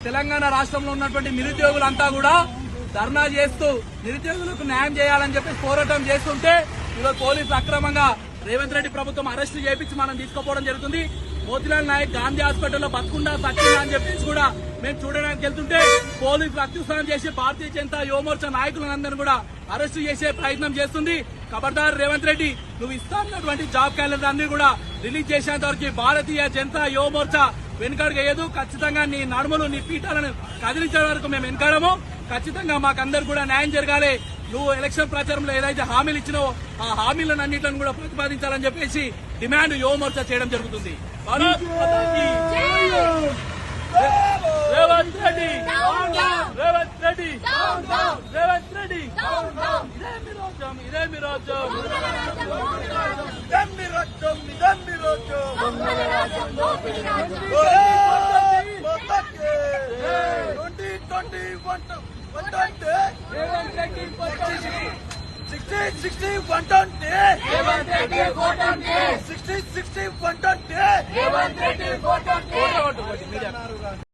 తెలంగాణ రాష్ట్రంలో ఉన్నటువంటి నిరుద్యోగులంతా కూడా ధర్నా చేస్తూ నిరుద్యోగులకు న్యాయం చేయాలని చెప్పి పోరాటం చేస్తుంటే ఈరోజు పోలీసులు అక్రమంగా రేవంత్ రెడ్డి ప్రభుత్వం అరెస్ట్ చేపించి మనం తీసుకుపోవడం జరుగుతుంది. మోతిలాల్ నాయక్ గాంధీ హాస్పిటల్లో బతుకుండా సత్యంగా అని చెప్పేసి కూడా మేము చూడడానికి వెళ్తుంటే పోలీసులు అత్యుత్సాహం చేసి భారతీయ జనతా యువమోర్చా నాయకులందరినీ కూడా అరెస్ట్ చేసే ప్రయత్నం చేస్తుంది. ఖబర్దార్ రేవంత్ రెడ్డి నువ్వు ఇస్తానటువంటి జాబ్ క్యాలెండర్ అన్ని కూడా రిలీజ్ చేసేంత వరకు భారతీయ జనతా యువమోర్చా వెనుకడుగేయదు ఖచ్చితంగా నీ నడుములు నీ పీఠాలను కదిలించే వరకు మేము వెనుకాడము. ఖచ్చితంగా మాకందరు కూడా న్యాయం జరగాలి. నువ్వు ఎలక్షన్ ప్రచారంలో ఏదైతే హామీలు ఇచ్చినో ఆ హామీలను అన్నింటిని కూడా ప్రతిపాదించాలని చెప్పేసి డిమాండ్ యువమోర్చా చేయడం జరుగుతుంది. రేవంత్ రెడ్డి! రేవంత్ రెడ్డి! రేవంత్ రెడ్డి! ఇదే మీ రాజ్యం ఇదే మీ రాజ్యం ఇదమ్మి రాజ్యం twenty twenty one one twenty Revanth Reddy sixty sixty one twenty sixty sixty one twenty